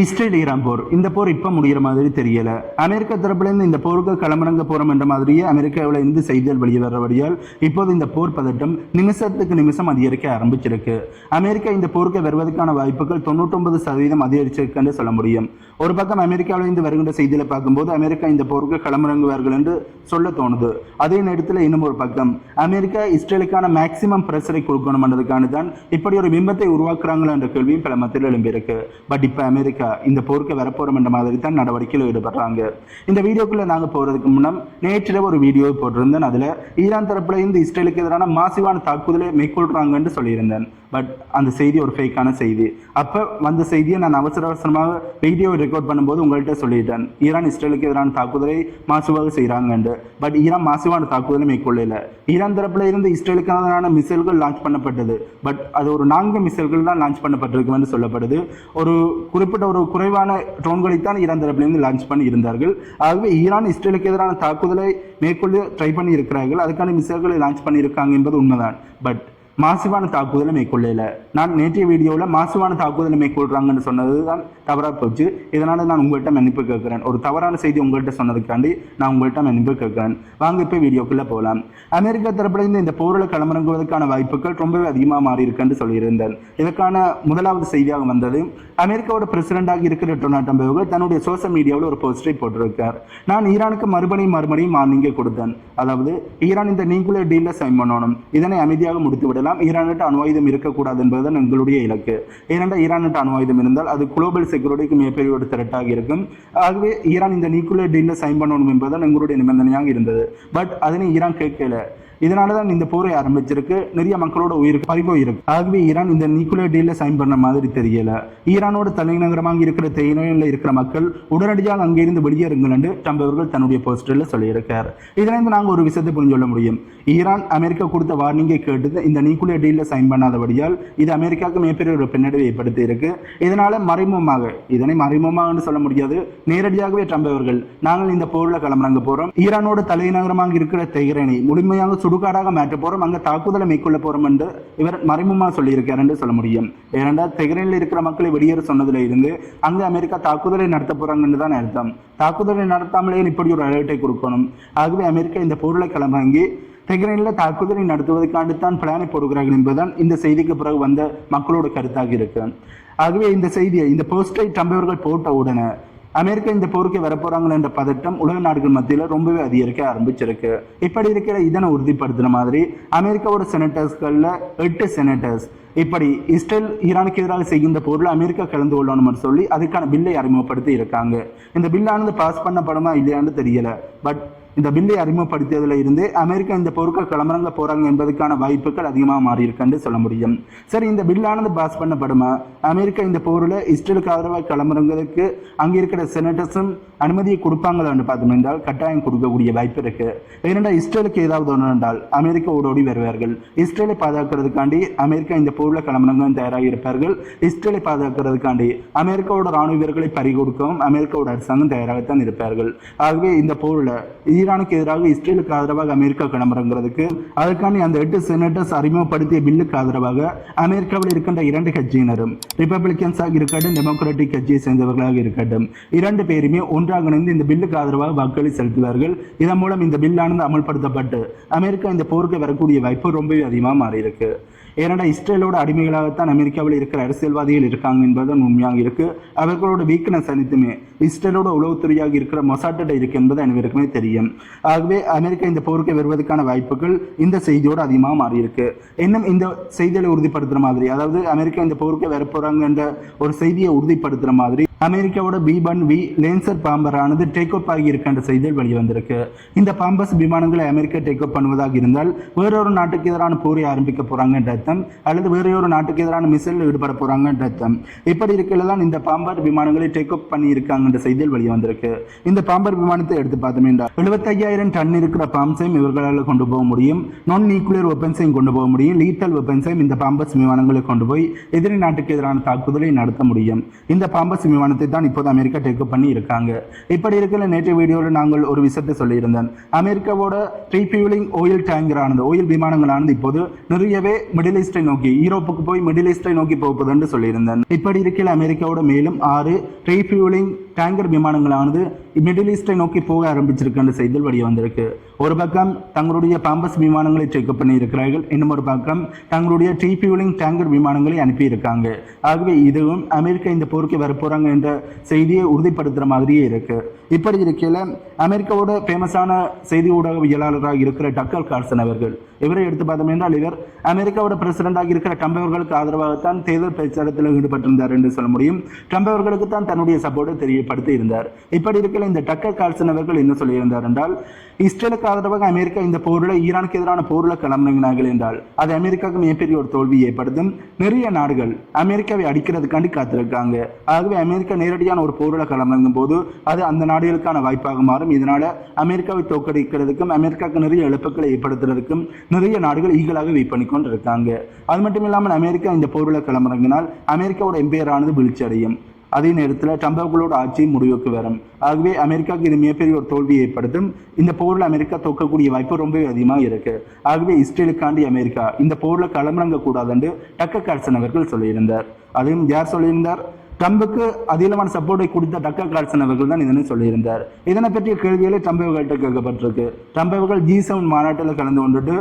Israel Iran போர் இந்த போர் இப்ப முடிகிற மாதிரி தெரியல. அமெரிக்க தரப்புல இருந்து இந்த போருக்கு களமிறங்க போறோம் என்ற மாதிரியே அமெரிக்காவில் இருந்து செய்திகள் வெளியே வர்றபடியால் இப்போது இந்த போர் பதட்டம் நிமிஷத்துக்கு நிமிஷம் அதிகரிக்க ஆரம்பிச்சிருக்கு. அமெரிக்கா இந்த போருக்கு வருவதற்கான வாய்ப்புகள் தொண்ணூற்றொன்பது சதவீதம் அதிகரிச்சிருக்குன்னு சொல்ல முடியும். ஒரு பக்கம் அமெரிக்காவில் இருந்து வருகின்ற செய்திகளை பார்க்கும்போது அமெரிக்கா இந்த போருக்கு களமிறங்குவார்கள் என்று சொல்ல தோணுது. அதே நேரத்தில் இன்னும் ஒரு பக்கம் அமெரிக்கா இஸ்ரேலுக்கான மேக்சிமம் பிரஷரை கொடுக்கணும்ன்றதுக்கான தான் இப்படி ஒரு பிம்பத்தை உருவாக்குறாங்களா என்ற கேள்வியும் பல மத்தியில் எழும்பியிருக்கு. பட் இப்போ அமெரிக்கா இந்த போருக்கு வரப்போறோம் என்ற மாதிரி தான் நடவடிக்கையில் ஈடுபடுறாங்க. இந்த வீடியோக்குள்ள நாங்கள் போறதுக்கு முன்னே நேற்று ஒரு வீடியோ போட்டிருந்தேன். அதுல ஈரான் தரப்புல இருந்து இஸ்ரேலுக்கு எதிரான மாசிவான தாக்குதலை மேற்கொள்றாங்கன்னு சொல்லியிருந்தேன். பட் அந்த செய்தி ஒரு ஃபேக்கான செய்தி. அப்போ வந்த செய்தியை நான் அவசர அவசரமாக வீடியோ ரெக்கார்ட் பண்ணும்போது உங்கள்கிட்ட சொல்லிட்டேன். ஈரான் இஸ்ரேலுக்கு எதிரான தாக்குதலை மாசுவாக செய்கிறாங்கன்னு பட் ஈரான் மாசுவான தாக்குதலை மேற்கொள்ளல ஈரான் தரப்பில் இருந்து இஸ்ரேலுக்கு எதிரான மிசைல்கள் லான்ச் பண்ணப்பட்டது. பட் அது ஒரு நான்கு மிசைல்கள் தான் லான்ச் பண்ணப்பட்டிருக்குன்னு சொல்லப்படுது. ஒரு குறிப்பிட்ட ஒரு குறைவான ட்ரோன்களைத்தான் ஈரான் தரப்பிலிருந்து லான்ச் பண்ணி இருந்தார்கள் ஆகவே ஈரான் இஸ்ரேலுக்கு எதிரான தாக்குதலை மேற்கொள்ள ட்ரை பண்ணி இருக்கிறார்கள் அதுக்கான மிசைல்களை லான்ச் பண்ணியிருக்காங்க என்பது உண்மைதான். பட் மாசுவான தாக்குதலை மேற்கொள்ளல. நான் நேற்றைய வீடியோவில் மாசுவான தாக்குதலை மேற்கொள்கிறாங்கன்னு சொன்னது தான் தவறாக போச்சு. இதனால் நான் உங்கள்கிட்ட மன்னிப்பு கேட்குறேன். ஒரு தவறான செய்தி உங்கள்கிட்ட சொன்னதுக்காண்டி நான் உங்கள்கிட்ட மன்னிப்பு கேட்குறேன். வாங்க இப்போ வீடியோக்குள்ளே போகலாம் அமெரிக்கா தரப்புல இந்த போரில் களமிறங்குவதற்கான வாய்ப்புகள் ரொம்பவே அதிகமாக மாறி இருக்குன்னு சொல்லியிருந்தேன். இதற்கான முதலாவது செய்தியாக வந்தது அமெரிக்காவோட பிரசிடண்டாக இருக்கிற டொனால்ட் ட்ரம்ப் அவர்கள் தன்னுடைய சோசியல் மீடியாவில் ஒரு போஸ்டரை போட்டிருக்கார். நான் ஈரானுக்கு மறுபடியும் மறுபடியும் மார்னிங்கே கொடுத்தேன். அதாவது ஈரான் இந்த நியூக்ளியர் டீலில் சைன் பண்ணணும். இதனை அமைதியாக முடித்து விடலாம் ஈரானிட்ட அணுவாயுதம் இருக்கக்கூடாது என்பதுதான் எங்களுடைய இலக்கு. ஏனென்றால் ஈரானிட்ட அணுவாயுதம் இருந்தால் அது குளோபல் செக்யூரிட்டிக்கு மிகப்பெரிய ஒரு திரட்டாக இருக்கும். ஆகவே ஈரான் இந்த நியூக்ளியர் டீலில் சைன் பண்ணணும் என்பதுதான் எங்களுடைய நிபந்தனையாக இருந்தது. பட் அதனை ஈரான் கேட்கல. இதனால தான் இந்த போரை ஆரம்பிச்சிருக்கு. நிறைய மக்களோட உயிருக்கு பறிபோயிருக்கு ஆகவே ஈரான் இந்த நியூக்ளியர் டீல சைன் பண்ண மாதிரி தெரியல. ஈரானோட தலைநகரமாக இருக்கிற தெஹ்ரானில் இருக்கிற மக்கள் உடனடியாக அங்கிருந்து வெளியேறுங்கள் என்று ட்ரம்ப் அவர்கள் தன்னுடைய போஸ்டரில் சொல்லியிருக்கார். இதிலிருந்து நாங்கள் ஒரு விஷயத்தை புரிஞ்சு கொள்ள முடியும். ஈரான் அமெரிக்கா கொடுத்த வார்னிங்கை கேட்டு இந்த நியூக்ளியர் டீல சைன் பண்ணாதபடியால் இது அமெரிக்காவுக்கு மிகப்பெரிய ஒரு பின்னடைவை ஏற்படுத்தி இருக்கு. இதனால மறைமுகமாக இதனை மறைமுகமாக சொல்ல முடியாது. நேரடியாகவே ட்ரம்ப் அவர்கள் நாங்கள் இந்த போரில் கிளம்புறாங்க போறோம். ஈரானோட தலைநகரமாக இருக்கிற தெஹ்ரானை முழுமையாக சுடுகாடாக மாற்ற போறோம் அங்க தாக்குதலை மேற்கொள்ள போறோம் என்று இவர் மறைமுகமாக சொல்லியிருக்கார் என்று சொல்ல முடியும். ஏனென்றால் தெஹ்ரானில் இருக்கிற மக்களை வெளியேற சொன்னதுல இருந்து அங்க அமெரிக்கா தாக்குதலை நடத்த போறாங்கன்னு தான் அர்த்தம். தாக்குதலை நடத்தாமலே இப்படி ஒரு அலர்ட்டை கொடுக்கணும்? ஆகவே அமெரிக்கா இந்த பொருளை கிளம்பி தெஹ்ரானில் தாக்குதலை நடத்துவதற்காண்டு தான் பிளானை போடுகிறார்கள் என்பதுதான் இந்த செய்திக்கு பிறகு வந்த மக்களோட கருத்தாக இருக்கு. ஆகவே இந்த செய்தியை இந்த போஸ்டை ட்ரம்ப் அவர்கள் போட்ட உடனே அமெரிக்கா இந்த போருக்கு வரப்போறாங்க என்ற பதட்டம் உலக நாடுகள் மத்தியில் ரொம்பவே அதிகரிக்க ஆரம்பிச்சிருக்கு. இப்படி இருக்கிற இதனை உறுதிப்படுத்துற மாதிரி அமெரிக்காவோட செனட்டர்ஸ்களில் எட்டு செனட்டர்ஸ் இப்படி இஸ்ரேல் ஈரானுக்கு எதிராக செய்கின்ற பொருள் அமெரிக்கா கலந்து கொள்ளணும்னு சொல்லி அதுக்கான பில்லை அறிமுகப்படுத்தி இருக்காங்க. இந்த பில்லானது பாஸ் பண்ணப்படுமா இல்லையான்னு தெரியல. பட் இந்த பில்லை அறிமுகப்படுத்தியதில் இருந்து அமெரிக்கா இந்த போருக்கு கிளம்புறங்க போறாங்க என்பதற்கான வாய்ப்புகள் அதிகமாக மாறி இருக்குன்னு சொல்ல முடியும். சரி இந்த பில்லானது பாஸ் பண்ணப்படுமா அமெரிக்கா இந்த போரில் இஸ்ரேலுக்கு ஆதரவாக கிளம்புறங்களுக்கு அங்கே இருக்கிற செனட்டர்ஸும் அனுமதியை கொடுப்பாங்களான்னு பார்த்தோம்னால் கட்டாயம் கொடுக்கக்கூடிய வாய்ப்பு இருக்கு. ஏனென்றால் இஸ்ரேலுக்கு ஏதாவது ஒன்று என்றால் அமெரிக்கா ஓடோடி வருவார்கள். இஸ்ரேலை பாதுகாக்கிறதுக்காண்டி அமெரிக்கா இந்த போர் கிளம்புறங்க தயாராக இருப்பார்கள். இஸ்ரேலை பாதுகாக்கிறதுக்காண்டி அமெரிக்காவோட ராணுவ வீரர்களை பறிகொடுக்கவும் அமெரிக்காவோட அரசாங்கம் தயாராகத்தான் இருப்பார்கள். ஆகவே இந்த போரில் ஈரானுக்கு எதிராக இஸ்ரேலுக்கு ஆதரவாக அமெரிக்கா கிளம்புறங்கிறதுக்கு அதுக்காண்டி அந்த எட்டு செனட்டர்ஸ் அறிமுகப்படுத்திய பில்லுக்கு ஆதரவாக அமெரிக்காவில் இருக்கின்ற இரண்டு கட்சியினரும் ரிப்பப்ளிகன்ஸாக இருக்கட்டும் டெமோக்ராட்டிக் கட்சியை சேர்ந்தவர்களாக இருக்கட்டும் இரண்டு பேருமே ஒன்றாக இணைந்து இந்த பில்லுக்கு ஆதரவாக வாக்களி செலுத்துவார்கள். இதன் மூலம் இந்த பில்லானது அமல்படுத்தப்பட்டு அமெரிக்கா இந்த போருக்கு வரக்கூடிய வாய்ப்பு ரொம்பவே அதிகமாக மாறியிருக்கு. இருக்கு இஸ்ரேலோட அடிமைகளாகத்தான் அமெரிக்காவில் இருக்கிற அரசியல்வாதிகள் இருக்காங்க என்பதுதான் உண்மையாக இருக்கு. அவர்களோட வீக்னஸ் அனைத்துமே இஸ்ரேலோட உளவுத்துறையாக இருக்கிற மொசாட்டிட்ட இருக்கு என்பது அனைவருக்குமே தெரியும். ஆகவே அமெரிக்கா இந்த போருக்கு வருவதற்கான வாய்ப்புகள் இந்த செய்தியோடு அதிகமாக மாறி இருக்கு இன்னும் இந்த செய்திகளை உறுதிப்படுத்துற மாதிரி அதாவது அமெரிக்கா இந்த போருக்கு வரப்போறாங்க என்ற ஒரு செய்தியை உறுதிப்படுத்துற மாதிரி அமெரிக்காவோட பி ஒன் வி லேன்சர் பாம்பரானது டேக் அப் ஆகி செய்திகள் வெளிவந்திருக்கு. இந்த பாம்பஸ் விமானங்களை அமெரிக்கா டேக் அப் பண்ணுவதாக இருந்தால் வேறொரு நாட்டுக்கு எதிரான போரை ஆரம்பிக்க போறாங்க அர்த்தம் அல்லது வேறொரு நாட்டுக்கு எதிரான மிசைல் ஈடுபட போறாங்கன்ற அர்த்தம். இப்படி இருக்கையில தான் இந்த பாம்பர் விமானங்களை டேக் அப் பண்ணி இருக்காங்கன்ற செய்திகள் வெளிவந்திருக்கு. இந்த பாம்பர் விமானத்தை எடுத்து பார்த்தோம் என்றால் எழுபத்தையாயிரம் டன் இருக்கிற பாம்ஸையும் இவர்களால் கொண்டு போக முடியும். நான் நியூக்ளியர் வெப்பன்ஸையும் கொண்டு போக முடியும். லீத்தல் வெப்பன்ஸையும் இந்த பாம்பஸ் விமானங்களை கொண்டு போய் எதிரி நாட்டுக்கு எதிரான தாக்குதலை நடத்த முடியும். இந்த பாம்பஸ் விமானம் தீர்மானத்தை தான் இப்போது அமெரிக்கா டேக் பண்ணி இருக்காங்க. இப்படி இருக்கிற நேற்று வீடியோவில் நாங்கள் ஒரு விஷயத்தை சொல்லியிருந்தேன். அமெரிக்காவோட ரீஃபியூலிங் ஓயில் டேங்கரானது ஓயில் விமானங்களானது இப்போது நிறையவே மிடில் ஈஸ்டை நோக்கி யூரோப்புக்கு போய் மிடில் ஈஸ்டை நோக்கி போகுதுன்னு சொல்லியிருந்தேன். இப்படி இருக்கிற அமெரிக்காவோட மேலும் ஆறு ரீஃபியூலிங் டேங்கர் விமானங்களானது மிடில் ஈஸ்டை நோக்கி போக ஆரம்பிச்சிருக்கின்ற செய்திகள் வெளியே வந்திருக்கு. ஒரு பக்கம் தங்களுடைய பாம்பஸ் விமானங்களை செக்அப் பண்ணி இருக்கிறார்கள் இன்னும் ஒரு பக்கம் தங்களுடைய ட்ரீபியூலிங் டேங்கர் விமானங்களை அனுப்பியிருக்காங்க. ஆகவே இதுவும் அமெரிக்கா இந்த போருக்கு வரப்போறாங்க என்ற செய்தியை உறுதிப்படுத்துகிற மாதிரியே இருக்கு. இப்படி இருக்கையில் அமெரிக்காவோட ஃபேமஸான செய்தி ஊடகவியலாளராக இருக்கிற டக்கல் கார்சன் அவர்கள் இவரை எடுத்து பார்த்தோம் என்றால் இவர் அமெரிக்காவோட பிரசிடண்டாக இருக்கிற ட்ரம்ப் அவர்களுக்கு ஆதரவாகத்தான் தேர்தல் பிரச்சாரத்தில் ஈடுபட்டிருந்தார் என்று சொல்ல முடியும். ட்ரம்ப் அவர்களுக்கு தான் தன்னுடைய சப்போர்ட்டை தெரியப்படுத்தி இருந்தார் இப்படி இருக்கிற இந்த டக்கர் கார்சன் அவர்கள் என்ன சொல்லியிருந்தார் என்றால் இஸ்ரேலுக்கு ஆதரவாக அமெரிக்கா இந்த போரில் ஈரானுக்கு எதிரான போரில் கிளம்பினார்கள் என்றால் அது அமெரிக்காவுக்கு மிகப்பெரிய ஒரு தோல்வி ஏற்படுத்தும். நிறைய நாடுகள் அமெரிக்காவை அடிக்கிறதுக்காண்டி காத்திருக்காங்க. ஆகவே அமெரிக்கா நேரடியான ஒரு போரில் கிளம்பும் போது அது அந்த நாடுகளுக்கான வாய்ப்பாக மாறும். இதனால அமெரிக்காவை தோற்கடிக்கிறதுக்கும் அமெரிக்காவுக்கு நிறைய இழப்புகளை ஏற்படுத்துறதுக்கும் நிறைய நாடுகள் ஈகலாக வெயிட் பண்ணி கொண்டு இருக்காங்க அது மட்டும் இல்லாமல் அமெரிக்கா இந்த போரில் கிளம்புறதுனால் அமெரிக்காவோட எம்பையரானது வீழ்ச்சியடையும். வீழ்ச்சி அடையும் அதே நேரத்தில் ட்ரம்பர்களோட ஆட்சி முடிவுக்கு வரும். ஆகவே அமெரிக்காவுக்கு இது மிகப்பெரிய ஒரு தோல்வியை ஏற்படுத்தும். இந்த போரில் அமெரிக்கா தோக்கக்கூடிய வாய்ப்பு ரொம்பவே அதிகமாக இருக்கு. ஆகவே இஸ்ரேலுக்காண்டி அமெரிக்கா இந்த போரில் களமிறங்க கூடாதுன்னு டக்க கார்சன் அவர்கள் சொல்லியிருந்தார். அதையும் யார் சொல்லியிருந்தார்? ட்ரம்புக்கு அதிகமான சப்போர்ட்டை கொடுத்த டக்கர் கார்சன் அவர்கள் தான் இதனை சொல்லியிருந்தார். இதனை பற்றிய கேள்விகளை ட்ரம்ப் அவர்கள்ட்ட கேட்கப்பட்டிருக்கு. ட்ரம்ப் அவர்கள் ஜி செவன் மாநாட்டில் கலந்து கொண்டுட்டு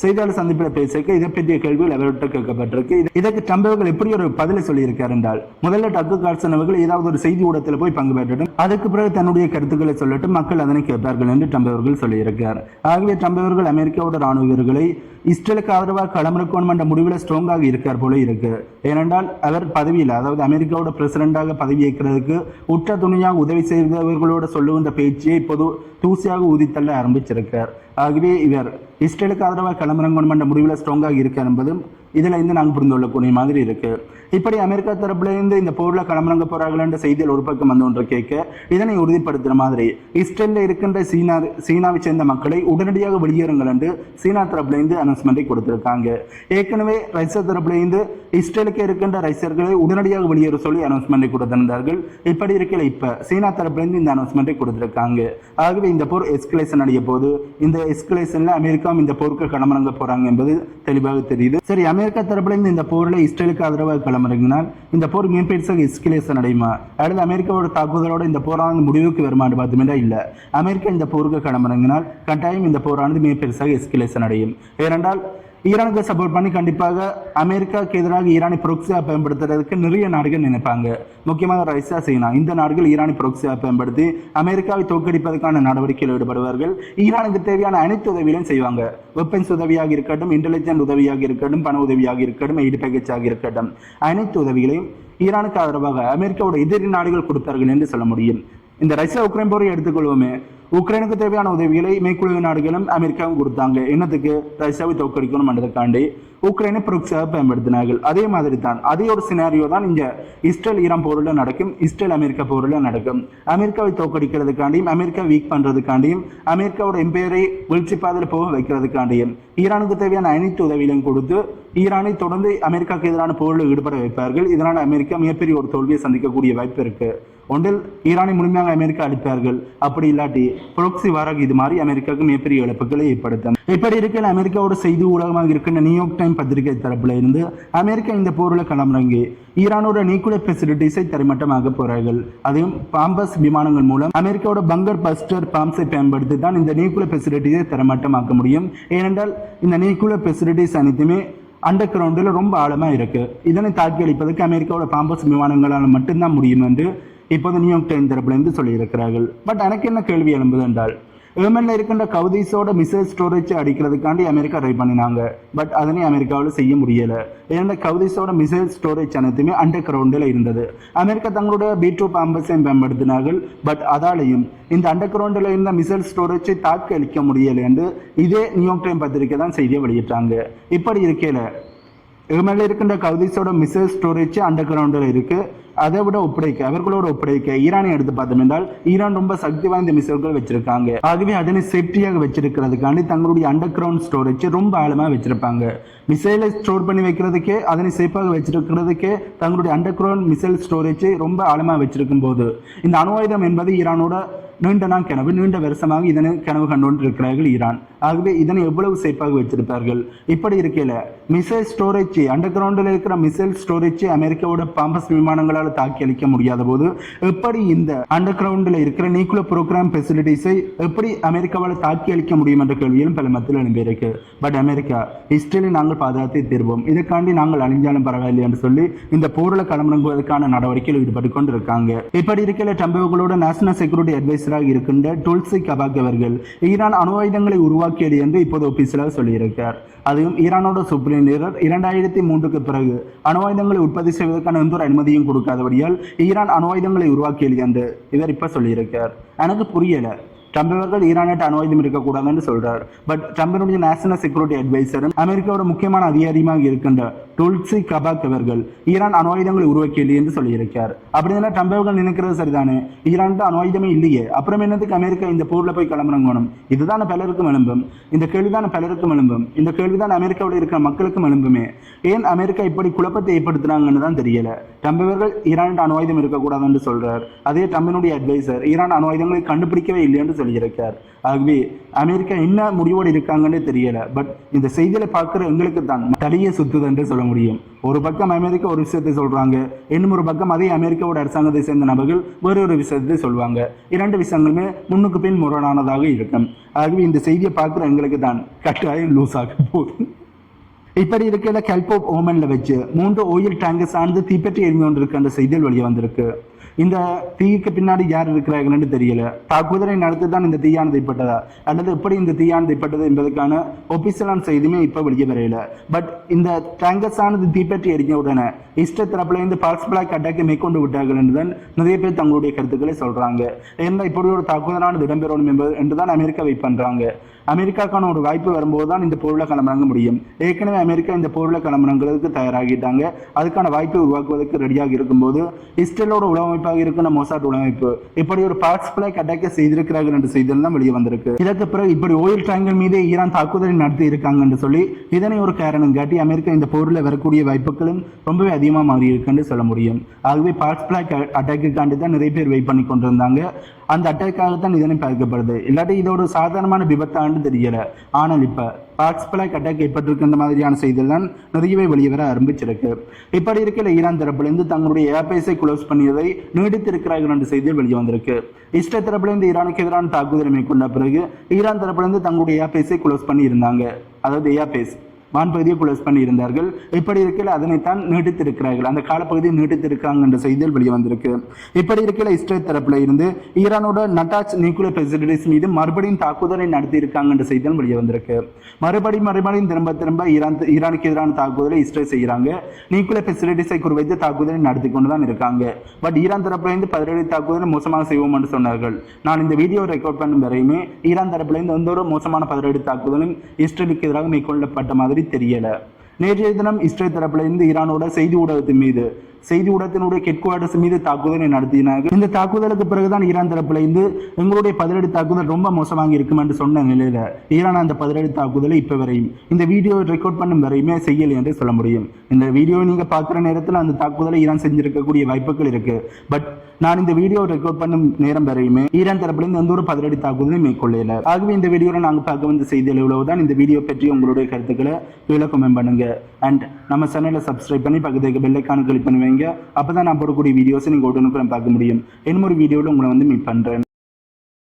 செய்தியாளர் சந்திப்பில் பேசிக்க இதை பற்றிய கேள்விகள் அவர்கிட்ட கேட்கப்பட்டிருக்கு. இதற்கு ட்ரம்ப் அவர்கள் எப்படி ஒரு பதிலை சொல்லியிருக்கார் என்றால் முதல்ல டக்கு கார்சன் அவர்கள் ஏதாவது ஒரு செய்தி ஊடகத்தில் போய் பங்கு பெற்றட்டும் அதுக்கு பிறகு தன்னுடைய கருத்துக்களை சொல்லட்டும் மக்கள் அதனை கேட்பார்கள் என்று ட்ரம்ப் அவர்கள் சொல்லியிருக்கார். ஆகவே ட்ரம்ப் அவர்கள் அமெரிக்காவோட ராணுவ வீரர்களை இஸ்ரேலுக்கு ஆதரவாக களமிறக்கணும் என்ற முடிவில் ஸ்ட்ராங்காக இருக்கார் போல இருக்கு. ஏனென்றால் அவர் பதவியில் அதாவது அமெரிக்காவோட பிரசிடண்டாக பதவி ஏற்கிறதுக்கு உற்ற துணையாக உதவி செய்தவர்களோட சொல்லுகின்ற பேச்சையை இப்போது தூசியாக ஊதித்தள்ள ஆரம்பிச்சிருக்கார். ஆகவே இவர் இஸ்ரேலுக்கு ஆதரவாக களமிறங்கணும் என்ற முடிவில் ஸ்ட்ராங்காக இருக்கார் என்பதும் இதில் இருந்து நாங்கள் புரிந்து கொள்ளக்கூடிய மாதிரி இருக்கு. இப்படி அமெரிக்கா தரப்புல இருந்து இந்த போரில் களமிறங்க போறார்கள் என்ற செய்தியில் ஒரு பக்கம் வந்து ஒன்று கேட்க இதனை உறுதிப்படுத்துகிற மாதிரி இஸ்ரேலில் இருக்கின்ற சீனா சீனாவை சேர்ந்த மக்களை உடனடியாக வெளியேறுங்கள் என்று சீனா தரப்புலேருந்து அனௌன்ஸ்மெண்ட்டை கொடுத்துருக்காங்க. ஏற்கனவே ரஷ்யா தரப்புலேருந்து இஸ்ரேலுக்கு இருக்கின்ற ரஷ்யர்களை உடனடியாக வெளியேற சொல்லி அனௌன்ஸ்மெண்ட்டை கொடுத்திருந்தார்கள். இப்படி இருக்கல இப்ப சீனா தரப்புல இருந்து இந்த அனௌன்ஸ்மெண்ட்டை கொடுத்துருக்காங்க. ஆகவே இந்த போர் எஸ்கலேஷன் அடைய போது இந்த எஸ்கலேஷன்ல அமெரிக்காவும் இந்த போருக்கு களமிறங்க போறாங்க என்பது தெளிவாக தெரியுது. சரி அமெரிக்கா அமெரிக்கா தரப்புலேருந்து இந்த போரில் இஸ்ரேலுக்கு ஆதரவாக களமிறங்கினால் இந்த போர் மிகப்பெருசாக எஸ்கிலேஷன் அடையுமா அடுத்து அமெரிக்காவோட தாக்குதலோட இந்த போரானது முடிவுக்கு வருமானு பார்த்தோம்னா இல்ல. அமெரிக்கா இந்த போருக்கு களமிறங்கினால் கட்டாயம் இந்த போரானது மிகப்பெருசாக எஸ்கிலேஷன் அடையும் ஏனென்றால் ஈரானுக்கு சப்போர்ட் பண்ணி கண்டிப்பாக அமெரிக்காவுக்கு எதிராக ஈரானை புரோக்சியா பயன்படுத்துறதுக்கு நிறைய நாடுகள் நினைப்பாங்க. முக்கியமாக ரஷ்யா சீனா. இந்த நாடுகள் ஈரானை புரோக்சியா பயன்படுத்தி அமெரிக்காவை தோற்கடிப்பதற்கான நடவடிக்கையில் ஈடுபடுவார்கள். ஈரானுக்கு தேவையான அனைத்து உதவிகளையும் செய்வாங்க. வெப்பன்ஸ் உதவியாக இருக்கட்டும் இன்டெலிஜென்ட் உதவியாக இருக்கட்டும் பண உதவியாக இருக்கட்டும் எய்டு பேக்கேஜாக இருக்கட்டும். அனைத்து உதவிகளையும் ஈரானுக்கு ஆதரவாக அமெரிக்காவோட எதிரி நாடுகள் கொடுத்தார்கள் என்று சொல்ல முடியும். இந்த ரஷ்யா உக்ரைன் போரை எடுத்துக்கொள்வோமே. உக்ரைனுக்கு தேவையான உதவிகளை மேற்குழு நாடுகளும் அமெரிக்காவும் கொடுத்தாங்க. என்னத்துக்கு? ரஷ்யாவை தோற்கடிக்கணும் என்றதுக்காண்டி உக்ரைனை புரோக்ஸாக பயன்படுத்தினார்கள். அதே மாதிரி தான் அதே ஒரு சினாரியோ தான் இங்கே இஸ்ரேல் ஈரான் போரில் நடக்கும். இஸ்ரேல் அமெரிக்கா போரில் நடக்கும். அமெரிக்காவை தோற்கடிக்கிறதுக்காண்டியும் அமெரிக்கா வீக் பண்ணுறதுக்காண்டியும் அமெரிக்காவோட எம்பையரை வீழ்ச்சி பாதையில் போக வைக்கிறதுக்காண்டியும் ஈரானுக்கு தேவையான அனைத்து உதவிகளையும் கொடுத்து ஈரானை தொடர்ந்து அமெரிக்காவுக்கு எதிரான போரில் ஈடுபட வைப்பார்கள். இதனால் அமெரிக்கா மிகப்பெரிய ஒரு தோல்வியை சந்திக்கக்கூடிய வாய்ப்பு இருக்குது ஒன்றில் ஈரானை முழுமையாக அமெரிக்கா அளிப்பார்கள் அப்படி இல்லாட்டி புரோக்சி வாராக இது மாதிரி அமெரிக்காவுக்கு மிகப்பெரிய இழப்புகளை ஏற்படுத்தும் இப்படி இருக்கையில் அமெரிக்காவோட செய்தி ஊடகமாக இருக்கின்ற நியூயார்க் டைம் பத்திரிகை தரப்புல இருந்து அமெரிக்கா இந்த போரில் களமிறங்கி ஈரானோட நியூக்ளியர் ஃபெசிலிட்டிஸை தரைமட்டமாக போறார்கள். அதையும் பாம்பஸ் விமானங்கள் மூலம் அமெரிக்காவோட பங்கர் பஸ்டர் பாம்ஸை பயன்படுத்தி தான் இந்த நியூக்ளியர் ஃபெசிலிட்டிஸை தரைமட்டமாக்க முடியும். ஏனென்றால் இந்த நியூக்ளியர் ஃபெசிலிட்டிஸ் அனைத்துமே அண்டர் கிரவுண்டில் ரொம்ப ஆழமாக இருக்குது இதனை தாக்கி அளிப்பதற்கு அமெரிக்காவோட பாம்பஸ் விமானங்களால் மட்டும்தான் முடியும் என்று இப்போது நியூயார்க் டைம் தரப்பிலிருந்து சொல்லியிருக்கிறார்கள். பட் எனக்கு என்ன கேள்வி எழும்புது என்றால் ஏமன்ல இருக்கின்ற கவுதீஸோட மிசைல் ஸ்டோரேஜ் அடிக்கிறதுக்காண்டி அமெரிக்கா ட்ரை பண்ணினாங்க. பட் அதனை அமெரிக்காவில் செய்ய முடியல. ஏன்னா கவுதீஸோட மிசைல் ஸ்டோரேஜ் அனைத்துமே அண்டர் கிரவுண்டில் இருந்தது. அமெரிக்கா தங்களுடைய பி டூ பாம்பஸையும் பயன்படுத்தினார்கள். பட் அதாலையும் இந்த அண்டர் கிரவுண்டில் இருந்த மிசைல் ஸ்டோரேஜை தாக்க அளிக்க முடியலை என்று இதே நியூயார்க் டைம் பத்திரிகை தான் செய்தியை வெளியிட்டாங்க. இப்படி இருக்கையில் மேல இருக்கின்ற கவுதீஸோட மிசைல் ஸ்டோரேஜ் அண்டர் கிரவுண்டில் இருக்குது அதை விட ஒப்படைக்க அவர்களோட ஒப்படைக்க ஈரானை எடுத்து பார்த்தோம் என்றால் ஈரான் ரொம்ப சக்தி வாய்ந்த மிசைல்கள் வச்சிருக்காங்க. ஆகவே அதனை சேஃப்டியாக வச்சிருக்கிறதுக்காண்டி தங்களுடைய அண்டர் கிரவுண்ட் ஸ்டோரேஜ் ரொம்ப ஆழமாக வச்சிருப்பாங்க. மிசைலை ஸ்டோர் பண்ணி வைக்கிறதுக்கே அதனை சேஃபாக வச்சிருக்கிறதுக்கே தங்களுடைய அண்டர் கிரவுண்ட் மிசைல் ஸ்டோரேஜ் ரொம்ப ஆழமாக வச்சிருக்கும் போது இந்த அணு ஆயுதம் என்பது ஈரானோட நீண்ட நாள் கனவு நீண்ட வருஷமாக இதனை கனவு கண்டு இருக்கிறார்கள் ஈரான். ஆகவே இதனை எவ்வளவு சேஃபாக வச்சிருப்பார்கள்? இப்படி இருக்கையில மிசைல் ஸ்டோரேஜ் அண்டர் கிரவுண்டில் இருக்கிற மிசைல் ஸ்டோரேஜ் அமெரிக்காவோட பாம்பஸ் விமானங்களால் தாக்கி அளிக்க முடியாத போது எப்படி இந்த அண்டர் கிரவுண்டில் இருக்கிற நியூக்ளியர் ப்ரோக்ராம் ஃபெசிலிட்டிஸை எப்படி அமெரிக்காவால் தாக்கி அளிக்க முடியும் என்ற கேள்வியும் பல மத்தியில் எழும்பியிருக்கு பட் அமெரிக்கா இஸ்ரேலை நாங்கள் பாதுகாத்து தீர்வோம். இதற்காண்டி நாங்கள் அழிஞ்சாலும் பரவாயில்லை என்று சொல்லி இந்த போரில் களமிறங்குவதற்கான நடவடிக்கையில் ஈடுபட்டு கொண்டிருக்காங்க. இப்படி இருக்கிற டம்பவர்களோட நேஷனல் செக்யூரிட்டி அட்வைசராக இருக்கின்ற டுல்சி கபாக் அவர்கள் ஈரான் அணு ஆயுதங்களை உருவாக்கியது என்று இப்போது ஒபிசியலாக சொல்லியிருக்கார். அதையும் ஈரானோட சுப்ரீம் லீடர் இரண்டாயிரத்தி மூன்றுக்கு பிறகு அணு ஆயுதங்களை உற்பத்தி செய்வதற்கான எந்த ஒரு அனுமதியும் கொடுக்காது முடியாதபடியால் ஈரான் அணு ஆயுதங்களை உருவாக்கியது என்று இவர் இப்ப சொல்லியிருக்கார். எனக்கு புரியல. ட்ரம்ப் அவர்கள் ஈரானிட்ட அணு ஆயுதம் இருக்கக்கூடாதுன்னு சொல்றார். பட் ட்ரம்பினுடைய நேஷனல் செக்யூரிட்டி அட்வைசரும் அமெரிக்காவோட முக்கியமான அதிகாரியாக இருக்கின்ற டுல்சி கபாக் அவர்கள் ஈரான் அணு ஆயுதங்களை உருவாக்கியது என்று சொல்லியிருக்கார். அப்படின்னா ட்ரம்ப் அவர்கள் நினைக்கிறது சரிதானே? ஈரான்கிட்ட அணு ஆயுதமே இல்லையே. அப்புறம் என்னதுக்கு அமெரிக்கா இந்த போர்ல போய் கிளம்புறங்கணும் இதுதான பலருக்கும் எழும்பும் இந்த கேள்விதான பலருக்கும் எழும்பும் இந்த கேள்விதான் அமெரிக்காவில் இருக்கிற மக்களுக்கும் எழும்புமே ஏன் அமெரிக்கா இப்படி குழப்பத்தை ஏற்படுத்துறாங்கன்னு தான் தெரியல. ட்ரம்ப் அவர்கள் ஈரான் அணு ஆயுதம் இருக்கக்கூடாதுன்னு சொல்றார். அதே ட்ரம்பினுடைய அட்வைசர் ஈரான் அணு ஆயுதங்களை கண்டுபிடிக்கவே இல்லை என்று சொல்லியிருக்கார். ஆகவே அமெரிக்கா என்ன முடிவோடு இருக்காங்கன்னு தெரியல. பட் இந்த செய்தியில பார்க்குற எங்களுக்கு தான் தலையே சுத்துதன்று சொல்ல முடியும். ஒரு பக்கம் அமெரிக்கா ஒரு விஷயத்தை சொல்றாங்க இன்னும் ஒரு பக்கம் அதே அமெரிக்காவோட அரசாங்கத்தை சேர்ந்த நபர்கள் வேறு ஒரு விஷயத்தை சொல்வாங்க. இரண்டு விஷயங்களுமே முன்னுக்கு பின் முரணானதாக இருக்கும். ஆகவே இந்த செய்தியை பார்க்குற எங்களுக்கு தான் கட்டாயம் லூஸ் ஆக போகுது. இப்படி இருக்கிற கெல்போப் ஓமன்ல வச்சு மூன்று ஓயில் டேங்கர் சார்ந்து தீப்பற்றி எரிந்து கொண்டிருக்கின்ற செய்தியில் வெளியே வந்திருக்கு. இந்த தீக்கு பின்னாடி யார் இருக்கிறாங்கன்னு தெரியல. தாக்குதலை நடத்தி தான் இந்த தீயானது ஏற்பட்டதா? அல்லது எப்படி இந்த தீயானது ஏற்பட்டது என்பதற்கான ஒபிஷியலான செய்தியுமே இப்ப வெளியே வரையில பட் இந்த டேங்கர்ஸ் ஆனது தீப்பற்றி எரிஞ்ச உடனே இஷ்ட தரப்புல இருந்து பால்ஸ் பிளாக் அட்டாக்கை மேற்கொண்டு விட்டார்கள் என்றுதான் நிறைய பேர் தங்களுடைய கருத்துக்களை சொல்றாங்க. ஏன்னா இப்படி ஒரு தாக்குதலானது இடம்பெறணும் என்பது என்றுதான் அமெரிக்கா வெயிட் பண்றாங்க. அமெரிக்காக்கான ஒரு வாய்ப்பு வரும்போது தான் இந்த பொருளை களமிறங்க முடியும். ஏற்கனவே அமெரிக்கா இந்த பொருளை களமிறங்குறதுக்கு தயாராகிட்டாங்க. அதுக்கான வாய்ப்பை உருவாக்குவதற்கு ரெடியாக இருக்கும்போது இஸ்ரேலோட உளவமைப்பாக இருக்கிற மொசாட் உளவமைப்பு இப்படி ஒரு பார்ட்ஸ் பிளாக் அட்டாக்கை செய்திருக்கிறார்கள் என்ற தான் வெளியே வந்திருக்கு. இதற்கு பிறகு இப்படி ஓயில் டேங்கர் மீது ஈரான் தாக்குதலை நடத்தி இருக்காங்க என்று சொல்லி இதனை ஒரு காரணம் காட்டி அமெரிக்கா இந்த பொருளை வரக்கூடிய வாய்ப்புகளும் ரொம்பவே அதிகமாக மாறி இருக்குன்னு சொல்ல முடியும். ஆகவே பார்ட்ஸ் பிளாக் அட்டாக்குக்காண்டி தான் நிறைய பேர் வெயிட் பண்ணி கொண்டிருந்தாங்க. அந்த அட்டாக்காகத்தான் இதனை பார்க்கப்படுது. இல்லாட்டி இது ஒரு சாதாரணமான விபத்தான்னு தெரியல. ஆனால் இப்ப பாக்ஸ் பிளாக் அட்டாக் ஏற்பட்டிருக்கு இந்த மாதிரியான செய்திகள் தான் நிறையவே வெளியே வர ஆரம்பிச்சிருக்கு. இப்படி இருக்கிற ஈரான் தரப்பிலிருந்து தங்களுடைய ஏர்பேஸை க்ளோஸ் பண்ணியதை நீடித்திருக்கிறார்கள் என்ற செய்திகள் வெளியே வந்திருக்கு. இஸ்ரே தரப்பிலிருந்து ஈரானுக்கு எதிரான தாக்குதலை மேற்கொண்ட பிறகு ஈரான் தரப்பிலிருந்து தங்களுடைய ஏர்பேஸை க்ளோஸ் பண்ணி இருந்தாங்க அதாவது ஏர்பேஸ் வான்பகுதியை குளோஸ் பண்ணி இருந்தார்கள் இப்படி இருக்கையில் அதனைத்தான் நீட்டித்திருக்கிறார்கள். அந்த காலப்பகுதியை நீட்டித்திருக்காங்க என்ற செய்தியில் வெளியே வந்திருக்கு. இப்படி இருக்கையில் இஸ்ரேல் தரப்புல இருந்து ஈரானோட நட்டாச் நியூக்ளியர் ஃபெசிலிட்டிஸ் மீது மறுபடியும் தாக்குதலை நடத்தியிருக்காங்க என்ற செய்திகள் வெளியே வந்திருக்கு. மறுபடியும் மறுபடியும் திரும்ப திரும்ப ஈரான் ஈரானுக்கு எதிரான தாக்குதலை இஸ்ரேல் செய்கிறாங்க. நியூக்ளியர் ஃபெசிலிட்டிஸை குறிவைத்து தாக்குதலை நடத்தி கொண்டு தான் இருக்காங்க. பட் ஈரான் தரப்புல இருந்து தாக்குதலை மோசமாக செய்வோம் என்று சொன்னார்கள். நான் இந்த வீடியோ ரெக்கார்ட் பண்ணும் வரையுமே ஈரான் தரப்புல இருந்து எந்த ஒரு மோசமான பதிலடி தாக்குதலும் இஸ்ரேலுக்கு எதிராக மேற்கொள்ளப்பட்ட மாதிரி தெரியல. நேற்றைய தினம் இஸ்ரேல் தரப்புல இருந்து ஈரானோட செய்தி ஊடகத்தின் மீது செய்தி ஊடகத்தினுடைய ஹெட்குவார்டர்ஸ் மீது தாக்குதலை நடத்தினார்கள். இந்த தாக்குதலுக்கு பிறகுதான் ஈரான் தரப்புல இருந்து எங்களுடைய பதிலடி தாக்குதல் ரொம்ப மோசமாக இருக்கும் என்று சொன்ன நிலையில ஈரான் அந்த பதிலடி தாக்குதலை இப்ப வரையும் இந்த வீடியோ ரெக்கார்ட் பண்ணும் வரையுமே செய்யலை என்று சொல்ல முடியும். இந்த வீடியோ நீங்க பார்க்குற நேரத்தில் அந்த தாக்குதலை ஈரான் செஞ்சிருக்கக்கூடிய வாய்ப்புகள் இருக்கு. பட் நான் இந்த வீடியோ ரெக்கார்ட் பண்ணும் நேரம் வரையுமே ஈரான் தரப்புல இருந்து எந்த ஒரு பதிலடி தாக்குதலையும் மேற்கொள்ளல. ஆகவே இந்த வீடியோவில் நாங்கள் பார்க்க வந்த செய்திகள் இவ்வளவுதான் இந்த வீடியோ பற்றி உங்களுடைய கருத்துக்களை கீழே கமெண்ட் பண்ணுங்க. அண்ட் நம்ம சேனலை சப்ஸ்கிரைப் பண்ணி பக்கத்துக்கு பெல்லைக்கான கிளிக் பண்ணுவீங்க. அப்போ தான் நான் போடக்கூடிய வீடியோஸை நீங்கள் உடனுக்குடன் பார்க்க முடியும். இன்னும் ஒரு வீடியோவில் உங்களை வந்து மீட் பண்றேன்.